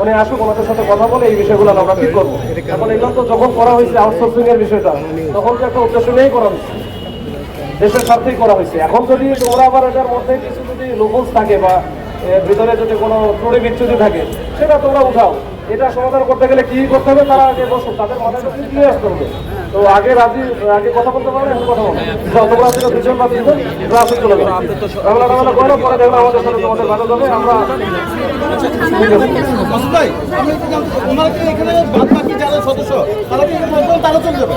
উনি আসুক, ওনাদের সাথে কথা বলে এই বিষয়গুলো আমরা ঠিক করব। এখন এগুলো তো যখন করা হয়েছে আউটসোর্সিং এর বিষয়টা, তখন তো একটা উদ্দেশ্য নিয়েই করা হয়েছে। দেশের স্বার্থেই করা হয়েছে। এখন যদি ওরা আবার এটার মধ্যে কিছু যদি লোকস থাকে বা ভিতরে যদি কোনো ত্রুটি বিচ্ছুতি থাকে, সেটা তোমরা উঠাও। এটা সমাধান করতে গেলে কি করতে হবে তারা আগে বসুন তাদের মাথায় তো ক্লিয়ার আসতে হবে। তো আগে রাজি আগে কথা বলতে পারলে এখন কথা বলো যাও, তোমরা আজকে দুজন বা তিনজন ক্লাসে চলে যাও রান্না টান্না করো পরে দেখলাম আমাদের সাথে তোমাদের ভালো যাবে আমরা যাবে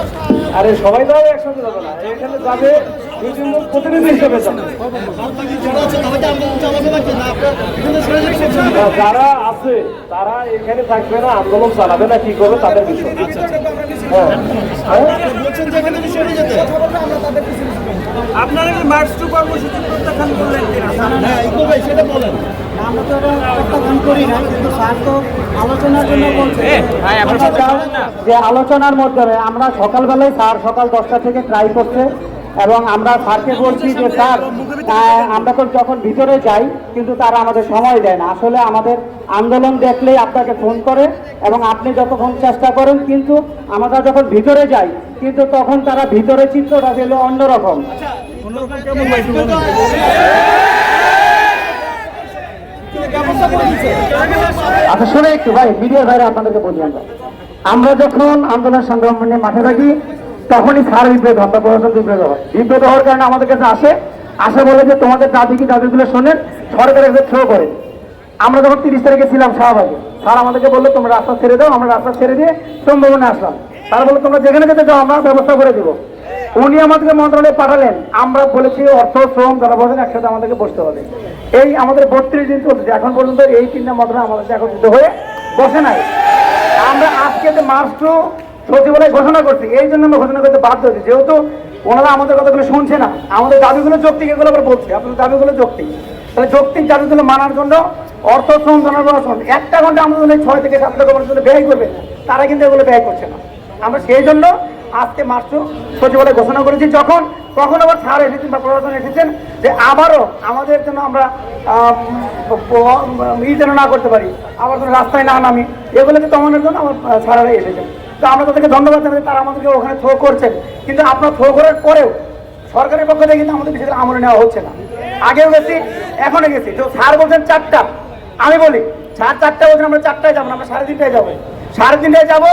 আরে সবাই তো একসাথে যাবে না এখানে যাবে দুই তিনজন প্রতিনিধি হিসেবে যাবে। যারা আছে তারা এখানে থাকবে না আন্দোলন চালাবে না কি করবে তাদের বিষয়। হ্যাঁ। হ্যাঁ আপনারা কি মার্চ টু কর্মসূচি প্রত্যাখ্যান করলেন কিনা? হ্যাঁ ইকবাল ভাই সেটা বলেন। আমরা তো প্রত্যাখ্যান করি না কিন্তু স্যার তো আলোচনার জন্য বলছে যে আলোচনার মাধ্যমে আমরা সকালবেলায় স্যার সকাল দশটা থেকে ট্রাই করছে এবং আমরা স্যারকে বলছি যে স্যার আহ, আমরা তো যখন ভিতরে যাই কিন্তু তারা আমাদের সময় দেয় না। আসলে আমাদের আন্দোলন দেখলেই আপনাকে ফোন করে এবং আপনি যতক্ষণ চেষ্টা করেন কিন্তু আমরা যখন ভিতরে যাই কিন্তু তখন তারা ভিতরে চিত্রটা দিল অন্যরকম। আচ্ছা শুনে একটু ভাই মিডিয়ার বাইরে আপনাদেরকে বলি আমরা। আমরা যখন আন্দোলন সংগ্রাম নিয়ে মাঠে থাকি তখনই সার বিব্রত হয় বা প্রশাসন হয় বিব্রত হওয়ার কারণে আমাদের কাছে আসে আসে বলে যে তোমাদের দাবি কি দাবিগুলো শোনেন? সরকারের কাছে থ্রো করে। আমরা যখন তিরিশ তারিখে ছিলাম শাহবাগে, স্যার আমাদেরকে বলল, তোমরা রাস্তা ছেড়ে দাও, আমরা রাস্তা ছেড়ে দিয়ে শ্রমভবনে আসলাম। তারা বলল, তোমরা যেখানে যেতে চাও, আমরা ব্যবস্থা করে দেবো। উনি আমাদেরকে মন্ত্রণালয়ে পাঠালেন। আমরা বলেছি, অর্থ, শ্রম বলেন একসাথে আমাদেরকে বসতে হবে। এই আমাদের বত্রিশ দিন চলছে এখন পর্যন্ত এই তিনটা মন্ত্রণালয় আমাদের একত্রিত হয়ে বসে নাই। আমরা আজকে যে মার্চ টু সচিবালয় ঘোষণা করছি, এই জন্য আমরা ঘোষণা করতে বাধ্য হচ্ছি যেহেতু ওনারা আমাদের কথাগুলো শুনছে না। আমাদের দাবিগুলো যৌক্তিক এগুলো আবার বলছে। আপনাদের দাবিগুলো যৌক্তিক। তাহলে যৌক্তিক দাবিগুলো মানার জন্য অর্থ শ্রম জনগণ একটা ঘণ্টা আমাদের ছয় থেকে সাত লক্ষ জন্য ব্যয় করবে তারা কিন্তু এগুলো ব্যয় করছে না। আমরা সেই জন্য আজকে মাস্ট সচিবালয় ঘোষণা করেছি যখন তখন আবার স্যার এসেছেন বা প্রশাসন এসেছেন যে আবারও আমাদের জন্য আমরা ই যেন না করতে পারি আবার যেন রাস্তায় না নামি। এগুলোকে দমনের জন্য আমার আহ, এসেছেন। তো আমরা তাদেরকে ধন্যবাদ জানাই, তারা আমাদেরকে ওখানে থ্রো করছেন। কিন্তু আপনার থ্রো করার পরেও সরকারের পক্ষ থেকে কিন্তু আমাদের বিষয়টা আমলে নেওয়া হচ্ছে না। আগেও গেছি এখনও গেছি। তো স্যার বলছেন চারটা। আমি বলি, স্যার চারটা বলছেন, আমরা চারটায় যাব না, আমরা সাড়ে তিনটায় যাব। সাড়ে তিনটায় যাব,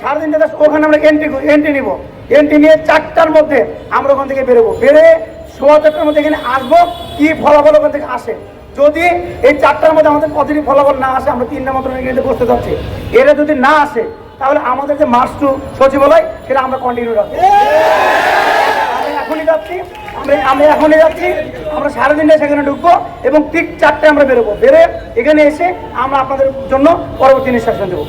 সাড়ে তিনটায় ওখানে আমরা এন্ট্রি এন্ট্রি নিব। এন্ট্রি নিয়ে চারটার মধ্যে আমরা ওখান থেকে বেরোবো। বেরোয় সোয়া চারটার মধ্যে এখানে আসব, কি ফলাফল ওখান থেকে আসে। যদি এই চারটার মধ্যে আমাদের পজিটিভ ফলাফল না আসে, আমরা তিনটা মতো এখানে বসতে যাচ্ছি এরা যদি না আসে তাহলে আমাদের যে মার্চ টু সচিবালয়, সেটা আমরা কন্টিনিউ রাখব। এখনই যাচ্ছি আমরা এখনই যাচ্ছি, আমরা সাড়ে তিনটায় সেখানে ঢুকবো এবং ঠিক চারটে আমরা বেরোবো। বেরোয় এখানে এসে আমরা আপনাদের জন্য পরবর্তী নিঃশ্বাস দেবো